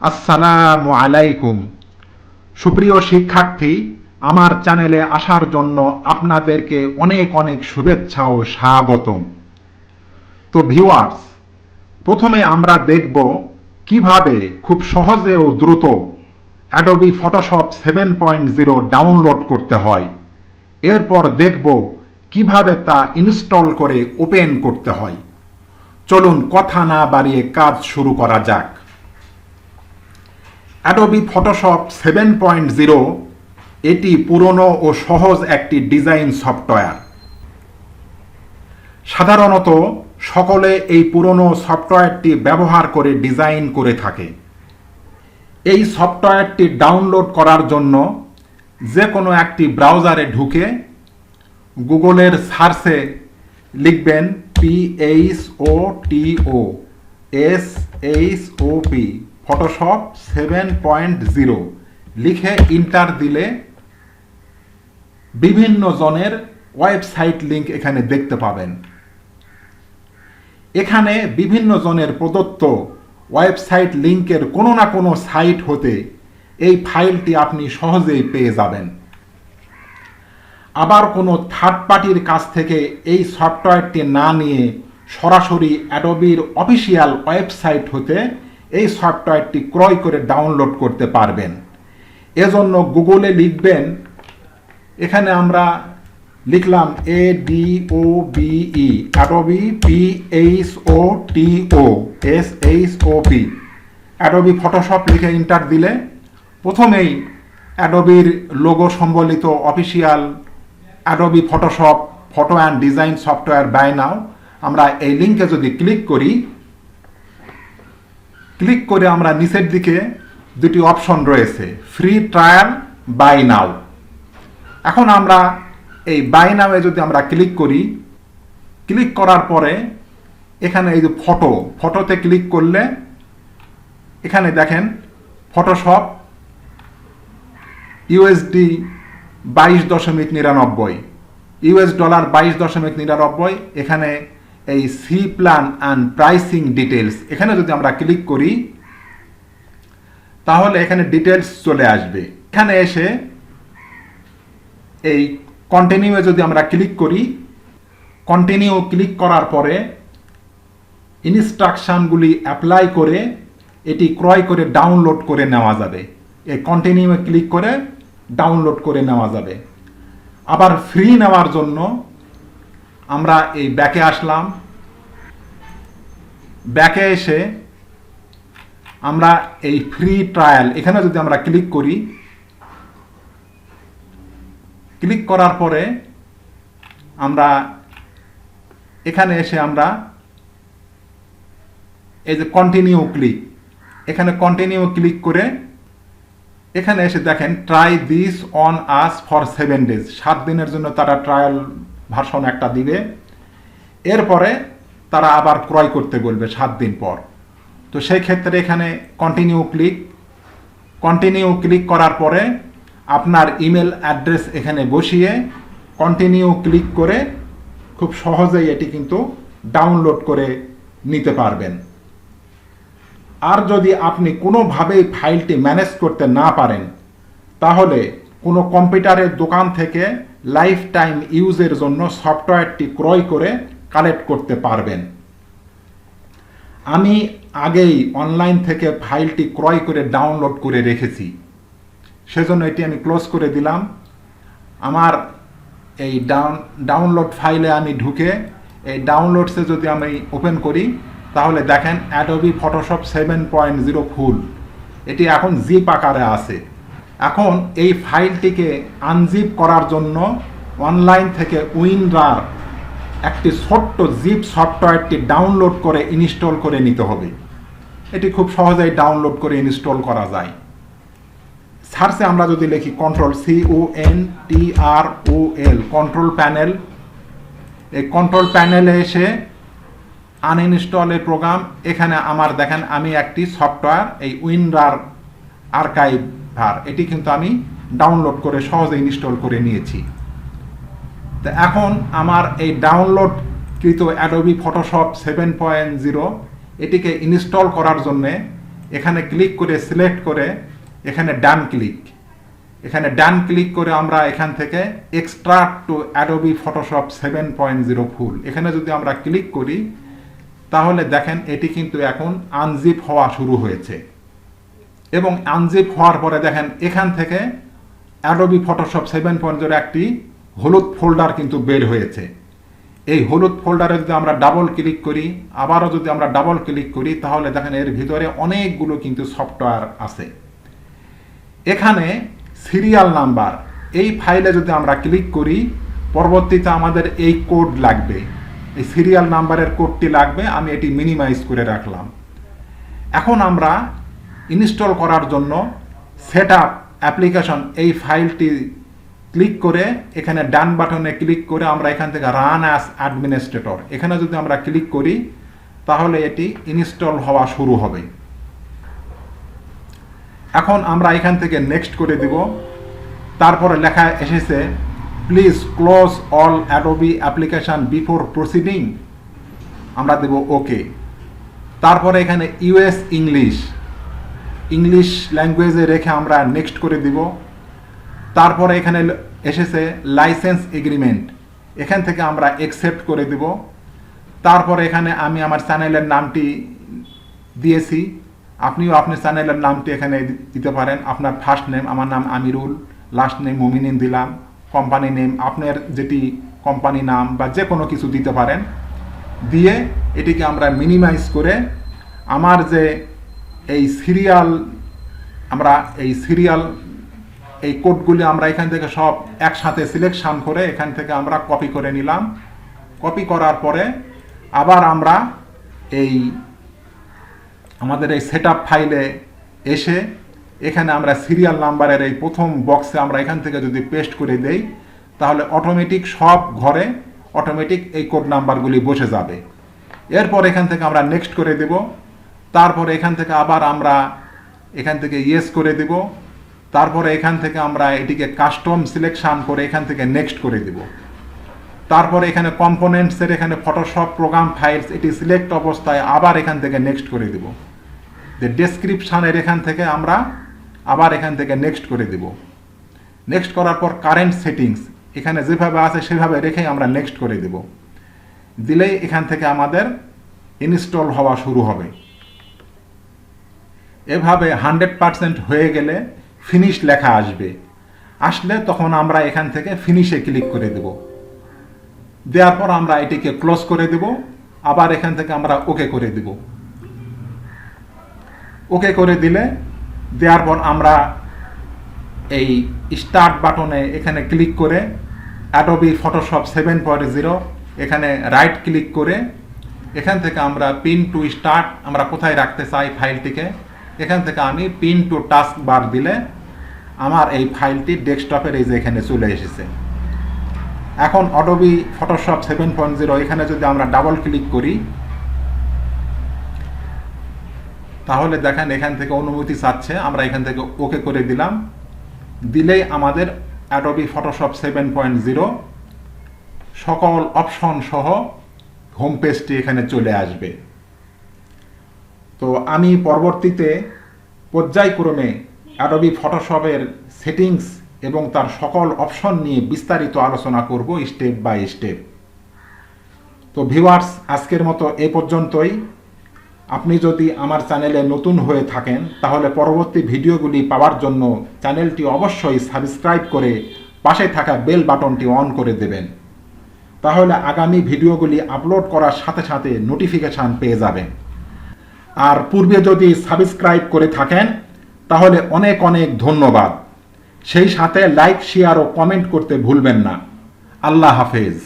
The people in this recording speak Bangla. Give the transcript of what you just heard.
আসসালামু আলাইকুম। সুপ্রিয় শিক্ষার্থী, আমার চ্যানেলে আসার জন্য আপনাদেরকে অনেক অনেক শুভেচ্ছা ও স্বাগতম। তো ভিউয়ার্স, প্রথমে আমরা দেখব কীভাবে খুব সহজে ও দ্রুত Adobe Photoshop seven point zero download করতে হয়। এরপর দেখব কীভাবে তা ইনস্টল করে ওপেন করতে হয়। চলুন কথা না বাড়িয়ে কাজ শুরু করা যাক। Adobe Photoshop seven point zero এটি পুরনো ও সহজ একটি ডিজাইন সফটওয়্যার সাধারণত, সকলে এই পুরনো সফটওয়্যারটি ব্যবহার করে ডিজাইন করে থাকে। এই সফটওয়্যারটি ডাউনলোড করার জন্য যে কোনো একটি ব্রাউজারে ঢুকে গুগলের সার্চে লিখবেন P H O T O S H O P Photoshop seven point zero লিখে ইন্টার দিলে বিভিন্ন জনের ওয়েবসাইট লিংক এখানে দেখতে পাবেন। এখানে বিভিন্ন জনের প্রদত্ত ওয়েবসাইট লিংকের কোনো না কোনো সাইট হতে এই ফাইলটি আপনি সহজেই পেয়ে যাবেন। আবার কোনো থার্ড পার্টির কাছ থেকে এই সফটওয়্যারটি না নিয়ে সরাসরি অ্যাডোবির অফিসিয়াল ওয়েবসাইট হতে এই সফটওয়্যারটি ক্রয় করে ডাউনলোড করতে পারবেন। এজন্য গুগলে লিখবেন, এখানে আমরা লিখলাম A D O B E Adobe P H O T O S H O P Adobe Photoshop লিখে ইন্টার দিলে প্রথমেই অ্যাডোবির লোগো সম্বলিত official Adobe Photoshop photo and design software buy now আমরা এই লিঙ্কে যদি ক্লিক করি ক্লিক করে আমরা নিচের দিকে দুটি অপশন রয়েছে ফ্রি ট্রায়াল বাই নাও এখন আমরা এই বাই নামে যদি আমরা ক্লিক করি, ক্লিক করার পরে এখানে এই যে ফটো ফটোতে ক্লিক করলে এখানে দেখেন ফটোশপ ইউএসডি বাইশ দশমিক নিরানব্বই ইউএস ডলার বাইশ দশমিক নিরানব্বই, এখানে এই see plan and pricing details এখানে যদি আমরা ক্লিক করি, তাহলে এখানে ডিটেলস চলে আসবে। এখানে এসে এই কন্টিনিউয়ে যদি আমরা ক্লিক করি কন্টিনিউ ক্লিক করার পরে ইনস্ট্রাকশানগুলি অ্যাপ্লাই করে, এটি ক্রয় করে ডাউনলোড করে নেওয়া যাবে। এই কন্টিনিউয়ে ক্লিক করে ডাউনলোড করে নেওয়া যাবে। আবার ফ্রি নেওয়ার জন্য আমরা এই ব্যাকে আসলাম। ব্যাকে এসে আমরা এই ফ্রি ট্রায়াল এখানে যদি আমরা ক্লিক করি ক্লিক করার পরে আমরা এখানে এসে আমরা এই যে কন্টিনিউ ক্লিক এখানে কন্টিনিউ ক্লিক করে এখানে এসে দেখেন try this on us for seven days সাত দিনের জন্য তারা ট্রায়াল ভার্সন একটা দিবে। এরপরে তারা আবার ক্রয় করতে বলবে সাত দিন পর। তো সেই ক্ষেত্রে এখানে কন্টিনিউ ক্লিক কন্টিনিউ ক্লিক করার পরে আপনার ইমেল অ্যাড্রেস এখানে বসিয়ে কন্টিনিউ ক্লিক করে খুব সহজেই এটি কিন্তু ডাউনলোড করে নিতে পারবেন। আর যদি আপনি কোনোভাবেই ফাইলটি ম্যানেজ করতে না পারেন, তাহলে কোনো কম্পিউটারের দোকান থেকে লাইফ টাইম ইউজের জন্য সফটওয়্যারটি ক্রয় করে কালেক্ট করতে পারবেন। আমি আগেই অনলাইন থেকে ফাইলটি ক্রয় করে ডাউনলোড করে রেখেছি। সেজন্য এটি আমি ক্লোজ করে দিলাম। আমার এই ডাউন ডাউনলোড ফাইলে আমি ঢুকে এই ডাউনলোডসে যদি আমি ওপেন করি, তাহলে দেখেন Adobe Photoshop seven point zero full এটি এখন জিপ আকারে আছে। এখন এই ফাইলটিকে আনজিপ করার জন্য অনলাইন থেকে উইনরার একটি ছোট্ট জিপ সফটওয়্যারটি ডাউনলোড করে ইনস্টল করে নিতে হবে। এটি খুব সহজেই ডাউনলোড করে ইনস্টল করা যায়। সার্চে আমরা যদি লিখি control C O N T R O L, control panel. এই কন্ট্রোল প্যানেলে এসে আনইনস্টলের প্রোগ্রাম। এখানে আমার দেখেন আমি একটি সফটওয়্যার, এই উইনরার আর্কাইভার এটি কিন্তু আমি ডাউনলোড করে সহজে ইনস্টল করে নিয়েছি। তো এখন আমার এই ডাউনলোডকৃত Adobe Photoshop seven point zero এটিকে ইনস্টল করার জন্যে এখানে ক্লিক করে সিলেক্ট করে এখানে ডান ক্লিক এখানে ডান ক্লিক করে আমরা এখান থেকে extract to Adobe Photoshop seven point zero full এখানে যদি আমরা ক্লিক করি, তাহলে দেখেন এটি কিন্তু এখন আনজিপ হওয়া শুরু হয়েছে। এবং আনজিপ হওয়ার পরে দেখেন এখান থেকে Adobe Photoshop seven point zero একটি হলুদ ফোল্ডার কিন্তু বের হয়েছে। এই হলুদ ফোল্ডারে যদি আমরা ডাবল ক্লিক করি, আবারও যদি আমরা ডাবল ক্লিক করি, তাহলে দেখেন এর ভিতরে অনেকগুলো কিন্তু সফটওয়্যার আছে। এখানে সিরিয়াল নাম্বার এই ফাইলে যদি আমরা ক্লিক করি, পরবর্তীতে আমাদের এই কোড লাগবে। এই সিরিয়াল নাম্বারের কোডটি লাগবে, আমি এটি মিনিমাইজ করে রাখলাম। এখন আমরা ইনস্টল করার জন্য সেট আপ অ্যাপ্লিকেশন এই ফাইলটি ক্লিক করে এখানে ডান বাটনে ক্লিক করে আমরা এখান থেকে রান অ্যাস অ্যাডমিনিস্ট্রেটর। এখানে যদি আমরা ক্লিক করি, তাহলে এটি ইনস্টল হওয়া শুরু হবে। এখন আমরা এখান থেকে নেক্সট করে দিব। তারপরে লেখা এসেছে, please close all Adobe application before proceeding. আমরা দেব ওকে। তারপরে এখানে ইউএস ইংলিশ। ইংলিশ ল্যাঙ্গুয়েজে রেখে আমরা নেক্সট করে দিব। তারপরে এখানে এসেছে লাইসেন্স এগ্রিমেন্ট এখান থেকে আমরা একসেপ্ট করে দিব। তারপরে এখানে আমি আমার চ্যানেলের নামটি দিয়েছি। আপনিও আপনার চ্যানেলের নামটি এখানে দিতে পারেন। আপনার ফার্স্ট নেম আমার নাম আমিরুল লাস্ট নেম মুমিনিন দিলাম কোম্পানি নেম আপনার যেটি কোম্পানি নাম বা যে কোনো কিছু দিতে পারেন। দিয়ে এটিকে আমরা মিনিমাইজ করে আমার যে এই সিরিয়াল, আমরা এই সিরিয়াল, এই কোডগুলি আমরা এখান থেকে সব একসাথে সিলেকশন করে এখান থেকে আমরা কপি করে নিলাম। কপি করার পরে আবার আমরা এই আমাদের এই সেট ফাইলে এসে এখানে আমরা সিরিয়াল নাম্বারের এই প্রথম বক্সে আমরা এখান থেকে যদি পেস্ট করে দেই, তাহলে অটোমেটিক সব ঘরে অটোমেটিক এই কোড নাম্বারগুলি বসে যাবে। এরপর এখান থেকে আমরা নেক্সট করে দেব। তারপরে এখান থেকে আবার আমরা এখান থেকে ইয়েস করে দেব। তারপরে এখান থেকে আমরা এটিকে কাস্টম সিলেকশন করে এখান থেকে নেক্সট করে দেব। তারপরে এখানে কম্পোনেন্টসের এখানে ফটোশপ প্রোগ্রাম ফাইলস এটি সিলেক্ট অবস্থায় আবার এখান থেকে নেক্সট করে দেব। যে ডেসক্রিপশানের এখান থেকে আমরা আবার এখান থেকে নেক্সট করে দেব। নেক্সট করার পর কারেন্ট সেটিংস এখানে যেভাবে আছে সেভাবে রেখে আমরা নেক্সট করে দেব। দিলেই এখান থেকে আমাদের ইনস্টল হওয়া শুরু হবে। এভাবে হান্ড্রেড পারসেন্ট হয়ে গেলে ফিনিশ লেখা আসবে। আসলে তখন আমরা এখান থেকে ফিনিশে ক্লিক করে দেব। দেওয়ার পর আমরা এটিকে ক্লোজ করে দেব, আবার এখান থেকে আমরা ওকে করে দেব। ওকে করে দিলে, দেওয়ার পর আমরা এই স্টার্ট বাটনে এখানে ক্লিক করে Adobe Photoshop seven point zero এখানে রাইট ক্লিক করে এখান থেকে আমরা পিন টু স্টার্ট আমরা কোথায় রাখতে চাই ফাইলটিকে এখান থেকে আমি পিন টু টাস্ক বার দিলে আমার এই ফাইলটি ডেস্কটপের এই যে এখানে চলে এসেছে। এখন Adobe Photoshop seven point zero এখানে যদি আমরা ডাবল ক্লিক করি, তাহলে দেখেন এখান থেকে অনুমতি চাচ্ছে, আমরা এখান থেকে ওকে করে দিলাম। দিলেই আমাদের Adobe Photoshop seven point zero সকল অপশন সহ হোম পেজটি এখানে চলে আসবে। তো আমি পরবর্তীতে পর্যায়ক্রমে অ্যাডোবি ফটোশপের সেটিংস এবং তার সকল অপশন নিয়ে বিস্তারিত আলোচনা করব স্টেপ বাই স্টেপ তো ভিউয়ার্স আজকের মতো এ পর্যন্তই। আপনি যদি আমার চ্যানেলে নতুন হয়ে থাকেন, তাহলে পরবর্তী ভিডিওগুলি পাওয়ার জন্য চ্যানেলটি অবশ্যই সাবস্ক্রাইব করে পাশে থাকা বেল বাটনটি অন করে দেবেন। তাহলে আগামী ভিডিওগুলি আপলোড করার সাথে সাথে নোটিফিকেশান পেয়ে যাবেন। আর পূর্বে যদি সাবস্ক্রাইব করে থাকেন, তাহলে অনেক অনেক ধন্যবাদ। সেই সাথে লাইক শেয়ার ও কমেন্ট করতে ভুলবেন না। আল্লাহ হাফেজ।